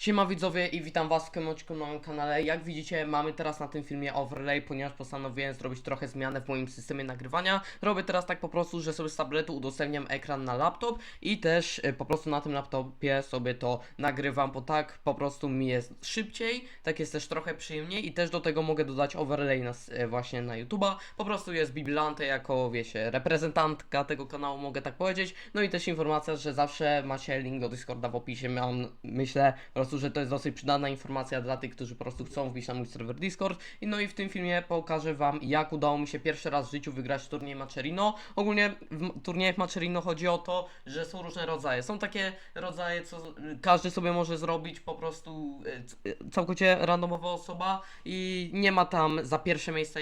Siema widzowie i witam was w Kemociku na moim kanale. Jak widzicie mamy teraz na tym filmie overlay, ponieważ postanowiłem zrobić trochę zmianę w moim systemie nagrywania. Robię teraz tak po prostu, że sobie z tabletu udostępniam ekran na laptop i też e, po prostu na tym laptopie sobie to nagrywam, bo tak po prostu mi jest szybciej, tak jest też trochę przyjemniej i też do tego mogę dodać overlay na, e, właśnie na YouTube'a. Po prostu jest Biblante jako, wiecie, reprezentantka tego kanału, mogę tak powiedzieć. No i też informacja, że zawsze macie link do Discorda w opisie. Mam, myślę prostu, że to jest dosyć przydatna informacja dla tych, którzy po prostu chcą wbić na mój serwer Discord. I no i w tym filmie pokażę wam, jak udało mi się pierwszy raz w życiu wygrać turniej Macherino. Ogólnie w turniejach Macherino chodzi o to, że są różne rodzaje. Są takie rodzaje, co każdy sobie może zrobić po prostu e, e, całkowicie randomowa osoba i nie ma tam za pierwsze miejsce,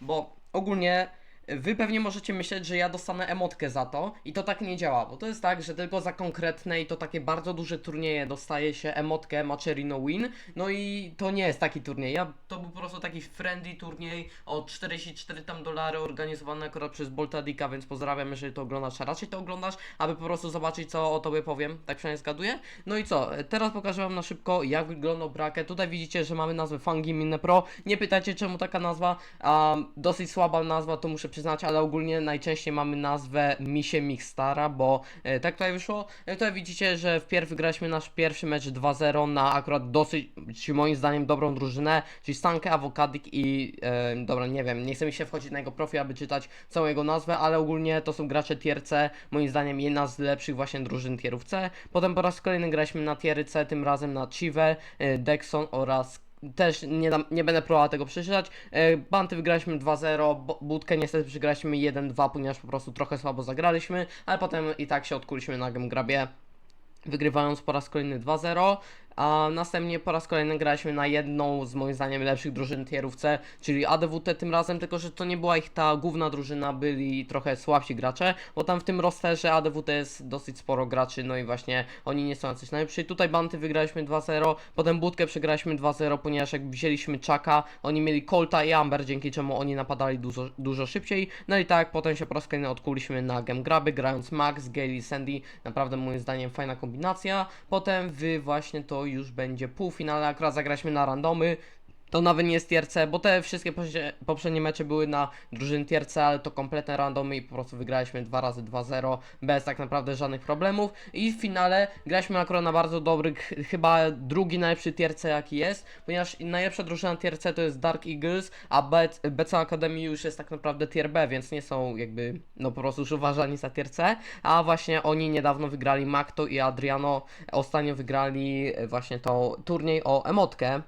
bo ogólnie Wy pewnie możecie myśleć, że ja dostanę emotkę za to i to tak nie działa, bo to jest tak, że tylko za konkretne i to takie bardzo duże turnieje dostaje się emotkę Macherino Win, no i to nie jest taki turniej, ja, to był po prostu taki friendly turniej o 44 tam dolary organizowany akurat przez Boltadika, więc pozdrawiam, jeżeli to oglądasz, a raczej to oglądasz, aby po prostu zobaczyć co o tobie powiem, tak przynajmniej zgaduję. No i co, teraz pokażę wam na szybko jak wyglądał bracket, tutaj widzicie, że mamy nazwę Fungi Mine Pro, nie pytajcie czemu taka nazwa, a, dosyć słaba nazwa, to muszę przyznać, ale ogólnie najczęściej mamy nazwę Misie Mixstara, bo e, tak tutaj wyszło. E, tutaj widzicie, że wpierw wygraliśmy nasz pierwszy mecz 2-0 na akurat dosyć, moim zdaniem, dobrą drużynę, czyli Stankę, Awokadik i e, dobra, nie wiem, nie chcę mi się wchodzić na jego profil, aby czytać całą jego nazwę, ale ogólnie to są gracze tier C, moim zdaniem jedna z lepszych właśnie drużyn tierów C. Potem po raz kolejny graliśmy na tiery C, tym razem na Chive, e, Dexon oraz też nie, dam, nie będę próbował tego przeczytać. E, Banty wygraliśmy 2-0, bo- Budkę niestety przegraliśmy 1-2, ponieważ po prostu trochę słabo zagraliśmy, ale potem i tak się odkuliśmy na Grabie, wygrywając po raz kolejny 2-0. A następnie po raz kolejny graliśmy na jedną z moim zdaniem lepszych drużyn tierów C, czyli ADWT tym razem, tylko że to nie była ich ta główna drużyna, byli trochę słabsi gracze, bo tam w tym rosterze ADWT jest dosyć sporo graczy, no i właśnie oni nie są jacyś najlepsi. Tutaj Banty wygraliśmy 2-0, potem Budkę przegraliśmy 2-0, ponieważ jak wzięliśmy Czaka, oni mieli Colta i Amber, dzięki czemu oni napadali dużo, dużo szybciej. No i tak, potem się po raz kolejny odkuliśmy na Gem Graby, grając Max, Gale i Sandy, naprawdę moim zdaniem fajna kombinacja. Potem wy właśnie to już będzie półfinale, akurat zagraliśmy na randomy, to nawet nie jest tier C, bo te wszystkie poprzednie- mecze były na drużyny tier C, ale to kompletne randomy i po prostu wygraliśmy 2 razy 2-0 bez tak naprawdę żadnych problemów. I w finale graliśmy akurat na bardzo dobrych, ch- chyba drugi najlepszy tier C jaki jest, ponieważ najlepsza drużyna tier C to jest Dark Eagles, a BC Academy już jest tak naprawdę tier B, więc nie są jakby, no po prostu już uważani za tier C, a właśnie oni niedawno wygrali Makto i Adriano, ostatnio wygrali właśnie to turniej o emotkę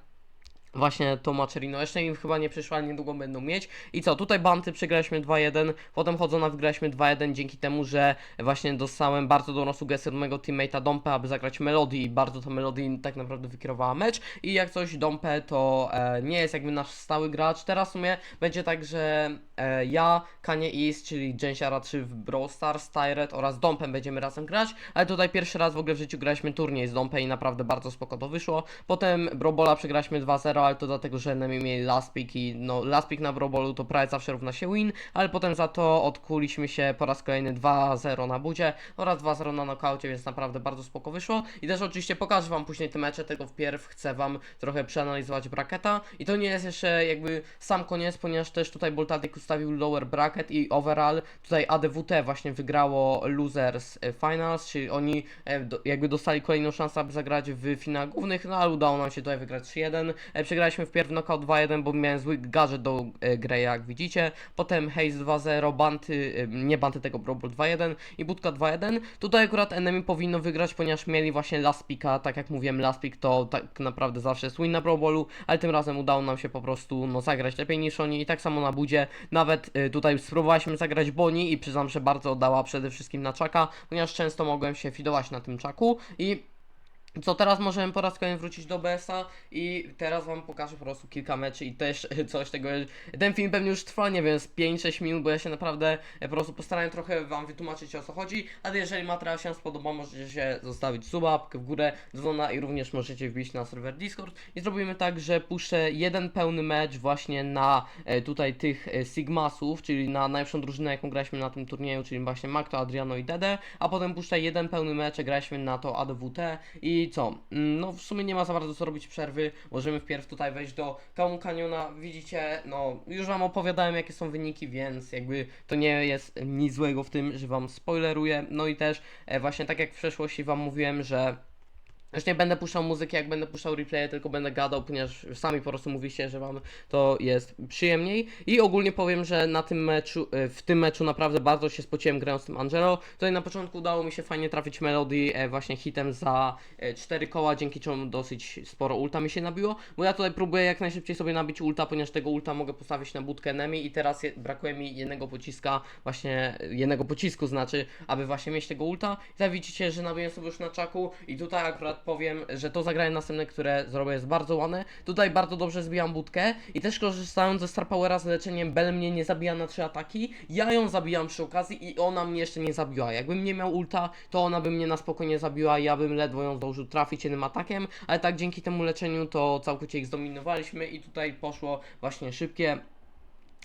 właśnie to Macherino. Jeszcze im chyba nie przyszła, niedługo będą mieć. I co, tutaj Banty przegraliśmy 2-1, potem Chodzona wygraliśmy 2-1 dzięki temu, że właśnie dostałem bardzo dobrą sugestię od mojego teammate'a Dompę, aby zagrać Melody i bardzo to Melody tak naprawdę wykierowała mecz. I jak coś Dompę to e, nie jest jakby nasz stały gracz. Teraz w sumie będzie tak, że e, ja, Kanye East, czyli Jensiara 3 w Brawl Stars, Tyret oraz Dompem będziemy razem grać, ale tutaj pierwszy raz w ogóle w życiu graliśmy turniej z Dompę i naprawdę bardzo spoko to wyszło. Potem Brobola przegraliśmy 2-0, ale to dlatego, że enemy mieli last pick i no last pick na Brobolu to prawie zawsze równa się win, ale potem za to odkuliśmy się po raz kolejny 2-0 na budzie oraz 2-0 na nokaucie, więc naprawdę bardzo spoko wyszło. I też oczywiście pokażę wam później te mecze, tylko wpierw chcę wam trochę przeanalizować bracketa i to nie jest jeszcze jakby sam koniec, ponieważ też tutaj Boltadik ustawił lower bracket i overall tutaj ADWT właśnie wygrało Losers e, Finals, czyli oni e, jakby dostali kolejną szansę, aby zagrać w finałach głównych, no ale udało nam się tutaj wygrać 3-1. Przegraliśmy wpierw knockout 2-1, bo miałem zły gadżet do e, gry, jak widzicie. Potem Haze 2-0, Banty, e, nie Banty tego Brobol 2-1 i Budka 2-1. Tutaj akurat enemy powinno wygrać, ponieważ mieli właśnie last tak jak mówiłem, last pick to tak naprawdę zawsze jest win na Brobolu, ale tym razem udało nam się po prostu no, zagrać lepiej niż oni i tak samo na budzie. Nawet e, tutaj spróbowaliśmy zagrać Boni i przyznam, że bardzo oddała przede wszystkim na czaka, ponieważ często mogłem się fidować na tym czaku i co teraz możemy po raz kolejny wrócić do BS-a i teraz wam pokażę po prostu kilka meczy i też coś tego. Ten film pewnie już trwa, nie wiem, z 5-6 minut, bo ja się naprawdę po prostu postarałem trochę wam wytłumaczyć o co chodzi, ale jeżeli materiał się spodoba, możecie się zostawić suba, w górę, dzwona i również możecie wbić na serwer Discord i zrobimy tak, że puszczę jeden pełny mecz właśnie na e, tutaj tych e, Sigmasów, czyli na najlepszą drużynę, jaką graliśmy na tym turnieju, czyli właśnie Makto, Adriano i Dede, a potem puszczę jeden pełny mecz, graliśmy na to ADWT i Co? Mm, No w sumie nie ma za bardzo co robić przerwy. Możemy wpierw tutaj wejść do Kamu Kaniona. Widzicie, no już wam opowiadałem jakie są wyniki, więc jakby to nie jest nic złego w tym, że wam spoileruję. No i też e, właśnie tak jak w przeszłości wam mówiłem, że już nie będę puszczał muzyki, jak będę puszczał replaye, tylko będę gadał, ponieważ sami po prostu mówiście, że wam to jest przyjemniej. I ogólnie powiem, że na tym meczu, e, w tym meczu naprawdę bardzo się spociłem grając z tym Angelo. Tutaj na początku udało mi się fajnie trafić Melody e, właśnie hitem za 4 koła, dzięki czemu dosyć sporo ulta mi się nabiło. Bo ja tutaj próbuję jak najszybciej sobie nabić ulta, ponieważ tego ulta mogę postawić na budkę enemy i teraz je, brakuje mi jednego pociska, właśnie e, jednego pocisku znaczy, aby właśnie mieć tego ulta. I tutaj widzicie, że nabiłem sobie już na czaku i tutaj akurat powiem, że to zagranie następne, które zrobię jest bardzo ładne. Tutaj bardzo dobrze zbijam budkę i też korzystając ze Star Powera z leczeniem, Bell mnie nie zabija na trzy ataki, ja ją zabijam przy okazji i ona mnie jeszcze nie zabiła. Jakbym nie miał ulta, to ona by mnie na spokojnie zabiła, ja bym ledwo ją zdążył trafić jednym atakiem, ale tak dzięki temu leczeniu to całkowicie ich zdominowaliśmy i tutaj poszło właśnie szybkie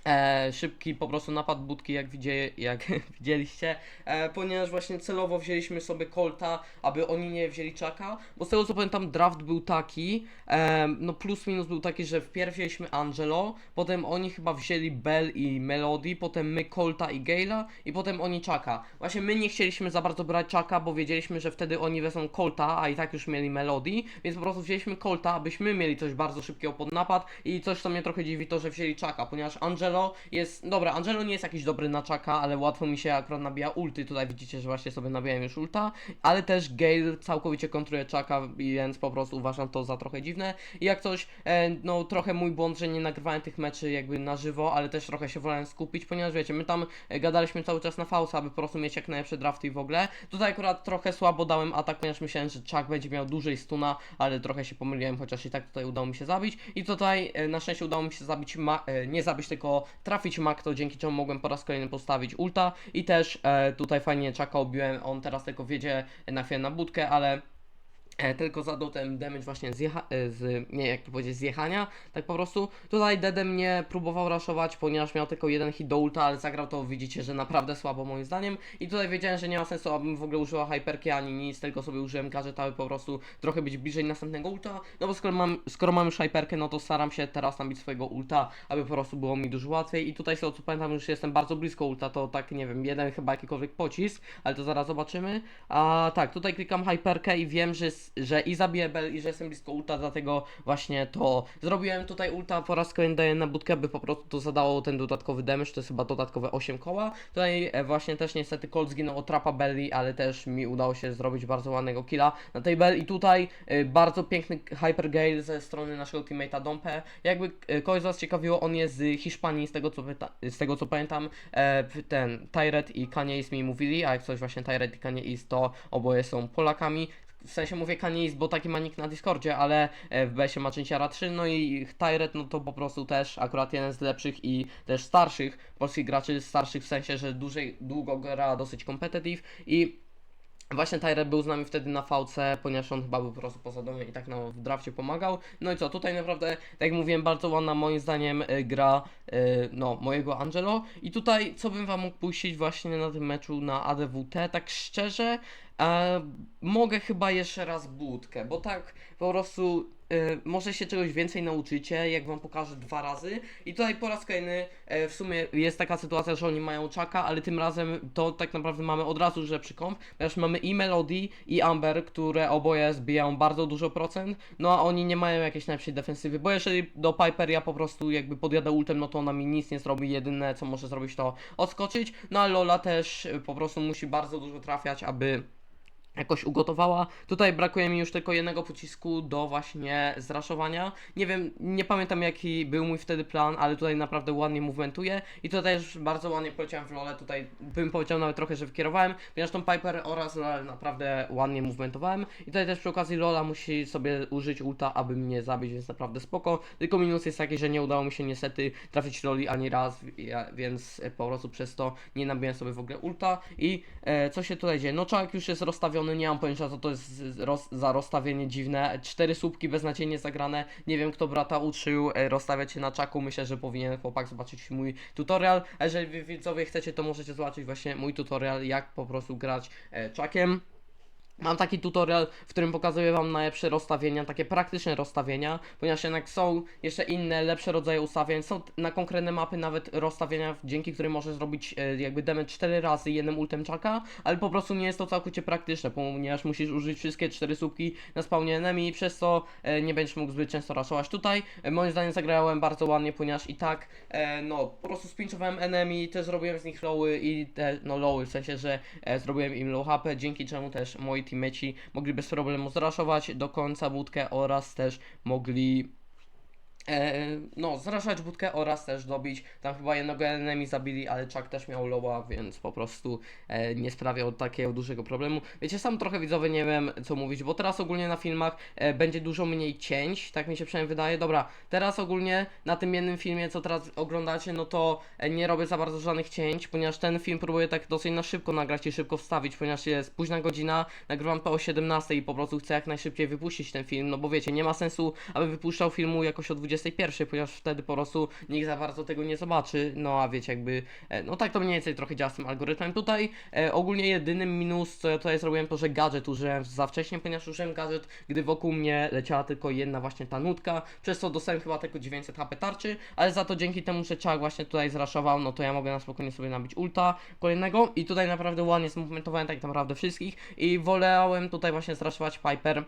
E, szybki po prostu napad budki, jak, widzie, jak widzieliście, e, ponieważ właśnie celowo wzięliśmy sobie Colta, aby oni nie wzięli Czaka, bo z tego co pamiętam draft był taki, e, no plus minus był taki, że wpierw wzięliśmy Angelo, potem oni chyba wzięli Bell i Melody, potem my Colta i Gale'a i potem oni Czaka. Właśnie my nie chcieliśmy za bardzo brać Czaka, bo wiedzieliśmy, że wtedy oni wezmą Colta, a i tak już mieli Melody, więc po prostu wzięliśmy Colta, abyśmy mieli coś bardzo szybkiego pod napad i coś co mnie trochę dziwi to, że wzięli Czaka, ponieważ Angelo jest, dobra, Angelo nie jest jakiś dobry na czaka, ale łatwo mi się akurat nabija ulty, tutaj widzicie, że właśnie sobie nabijałem już ulta, ale też Gale całkowicie kontruje czaka, więc po prostu uważam to za trochę dziwne. I jak coś, e, no trochę mój błąd, że nie nagrywałem tych meczy jakby na żywo, ale też trochę się wolałem skupić, ponieważ wiecie, my tam e, gadaliśmy cały czas na fausa, aby po prostu mieć jak najlepsze drafty i w ogóle, tutaj akurat trochę słabo dałem atak, ponieważ myślałem, że czak będzie miał dłużej stuna, ale trochę się pomyliłem, chociaż i tak tutaj udało mi się zabić. I tutaj e, na szczęście udało mi się zabić, ma, e, nie zabić, tylko trafić Makto, dzięki czemu mogłem po raz kolejny postawić ulta. I też e, tutaj fajnie czaka obiłem, on teraz tylko wiedzie na chwilę na budkę, ale tylko zadał ten damage właśnie z, jecha- e, z nie jak to powiedzieć, z jechania, tak po prostu. Tutaj Dede mnie próbował raszować, ponieważ miał tylko jeden hit do ulta, ale zagrał to, widzicie, że naprawdę słabo moim zdaniem. I tutaj wiedziałem, że nie ma sensu, abym w ogóle użyła hyperki ani nic, tylko sobie użyłem gadżet, aby po prostu trochę być bliżej następnego ulta. No bo skoro mam, skoro mam już hyperkę, no to staram się teraz nabić swojego ulta, aby po prostu było mi dużo łatwiej. I tutaj z tego co pamiętam, już jestem bardzo blisko ulta, to tak nie wiem, jeden chyba jakikolwiek pocisk, ale to zaraz zobaczymy. A tak, tutaj klikam hyperkę i wiem, że, s- że i zabiję Bell i że jestem blisko ulta, dlatego właśnie to zrobiłem tutaj ulta po raz kolejny daję na budkę, by po prostu to zadało ten dodatkowy damage, to jest chyba dodatkowe 8 koła. Tutaj e, właśnie też niestety Colt zginął od trapa Belly, ale też mi udało się zrobić bardzo ładnego killa na tej Bell i tutaj e, bardzo piękny Hyper Gale ze strony naszego teammate'a Dompe. Jakby e, kogoś z was ciekawiło, on jest z Hiszpanii, z tego co, z tego, co pamiętam, ten Tyret i Kanye East mi mówili, a jak coś właśnie Tyret i Kanye East to oboje są Polakami. W sensie mówię Kanye bo taki ma nick na Discordzie, ale e, w BS-ie ma Czynciara 3, no i Tyret, no to po prostu też akurat jeden z lepszych i też starszych polskich graczy, starszych w sensie, że dłużej, długo gra dosyć competitive i Właśnie Tyre był z nami wtedy na VC, ponieważ on chyba był po prostu poza domem i tak nam w drafcie pomagał. No i co, tutaj naprawdę, tak jak mówiłem, bardzo ładna moim zdaniem y, gra y, no, mojego Angelo. I tutaj co bym wam mógł puścić właśnie na tym meczu na ADWT, tak szczerze, e, mogę chyba jeszcze raz budkę, bo tak po prostu może się czegoś więcej nauczycie, jak wam pokażę dwa razy. I tutaj po raz kolejny e, w sumie jest taka sytuacja, że oni mają czaka, ale tym razem to tak naprawdę mamy od razu lepszy komp, ponieważ mamy i Melody i Amber, które oboje zbijają bardzo dużo procent, no a oni nie mają jakiejś najlepszej defensywy, bo jeżeli do Piper ja po prostu jakby podjadę ultem, no to ona mi nic nie zrobi, jedyne co może zrobić to odskoczyć, no a Lola też y, po prostu musi bardzo dużo trafiać, aby jakoś ugotowała. Tutaj brakuje mi już tylko jednego pocisku do właśnie zraszowania. Nie wiem, nie pamiętam jaki był mój wtedy plan, ale tutaj naprawdę ładnie movementuję i to też bardzo ładnie poleciałem w lole. Tutaj bym powiedział nawet trochę, że wykierowałem, ponieważ tą Piper oraz LOL naprawdę ładnie movementowałem. I tutaj też przy okazji Lola musi sobie użyć ulta, aby mnie zabić, więc naprawdę spoko. Tylko minus jest taki, że nie udało mi się niestety trafić Loli ani raz, więc po prostu przez to nie nabiłem sobie w ogóle ulta. I e, co się tutaj dzieje? No czak już jest rozstawiony, nie mam pojęcia co to jest roz, za rozstawienie dziwne. Cztery słupki beznadziejnie zagrane. Nie wiem kto brata uczył e, rozstawiać się na czaku. Myślę, że powinien chłopak zobaczyć mój tutorial. Jeżeli wy widzowie chcecie, to możecie zobaczyć właśnie mój tutorial, jak po prostu grać e, czakiem. Mam taki tutorial, w którym pokazuję Wam najlepsze rozstawienia, takie praktyczne rozstawienia, ponieważ jednak są jeszcze inne, lepsze rodzaje ustawień, są na konkretne mapy nawet rozstawienia, dzięki którym możesz zrobić e, jakby damage 4 razy jednym ultem czaka, ale po prostu nie jest to całkowicie praktyczne, ponieważ musisz użyć wszystkie 4 słupki na spawnie enemy, przez co e, nie będziesz mógł zbyt często raszować tutaj. E, moim zdaniem zagrałem bardzo ładnie, ponieważ i tak, no, po prostu spinczowałem enemy, też zrobiłem z nich lowy i te, no lowy, w sensie, że zrobiłem im low HP, dzięki czemu też moi teammeci mogli bez problemu zraszować do końca budkę oraz też mogli no, zraszać budkę oraz też dobić. Tam chyba jednego enemy zabili, ale Chuck też miał lowa, więc po prostu e, nie sprawiał takiego dużego problemu. Wiecie, sam trochę widzowie nie wiem co mówić, bo teraz ogólnie na filmach e, będzie dużo mniej cięć, tak mi się przynajmniej wydaje. Dobra, teraz ogólnie na tym jednym filmie, co teraz oglądacie, no to e, nie robię za bardzo żadnych cięć, ponieważ ten film próbuję tak dosyć na szybko nagrać i szybko wstawić, ponieważ jest późna godzina, nagrywam to o 17 i po prostu chcę jak najszybciej wypuścić ten film, no bo wiecie, nie ma sensu, aby wypuszczał filmu jakoś o 21, ponieważ wtedy po prostu nikt za bardzo tego nie zobaczy, no a wiecie, jakby, e, no tak to mniej więcej trochę działa z tym algorytmem. Tutaj e, ogólnie jedynym minus, co ja tutaj zrobiłem, to że gadżet użyłem za wcześnie, ponieważ użyłem gadżet, gdy wokół mnie leciała tylko jedna właśnie ta nutka, przez co dostałem chyba tylko 900 HP tarczy, ale za to dzięki temu, że Chuck właśnie tutaj zraszował, no to ja mogę na spokojnie sobie nabić ulta kolejnego i tutaj naprawdę ładnie zmomentowałem tak naprawdę wszystkich i wolałem tutaj właśnie zraszować Piper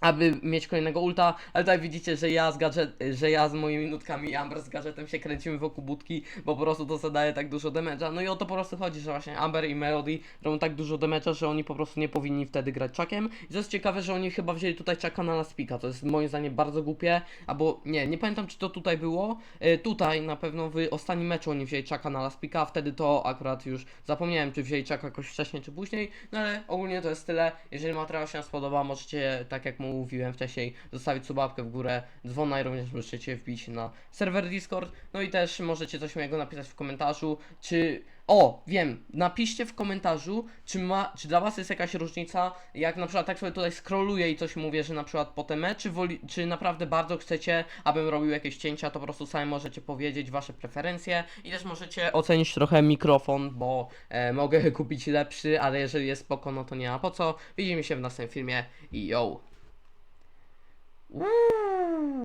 aby mieć kolejnego ulta, ale tutaj widzicie, że ja z gadżet, że ja z moimi nutkami i Amber z gadżetem się kręcimy wokół budki, bo po prostu to zadaje tak dużo damage'a. No i o to po prostu chodzi, że właśnie Amber i Melody robią tak dużo damage'a, że oni po prostu nie powinni wtedy grać Chuckiem. I to jest ciekawe, że oni chyba wzięli tutaj Chucka na Laspika, to jest moim zdaniem bardzo głupie, albo nie, nie pamiętam czy to tutaj było, e, tutaj na pewno w ostatnim meczu oni wzięli Chucka na Laspika, wtedy to akurat już zapomniałem, czy wzięli Chucka jakoś wcześniej, czy później, no ale ogólnie to jest tyle. Jeżeli materiał się spodoba, możecie, tak jak mówiłem wcześniej, zostawić subapkę w górę, dzwona i również możecie wbić na serwer Discord. No i też możecie coś miłego napisać w komentarzu, czy... O, wiem, napiszcie w komentarzu, czy, ma, czy dla Was jest jakaś różnica, jak na przykład tak sobie tutaj scrolluję i coś mówię, że na przykład po temę, czy, czy naprawdę bardzo chcecie, abym robił jakieś cięcia, to po prostu sami możecie powiedzieć Wasze preferencje i też możecie ocenić trochę mikrofon, bo e, mogę kupić lepszy, ale jeżeli jest spoko, no to nie ma po co. Widzimy się w następnym filmie i yo! 嗯。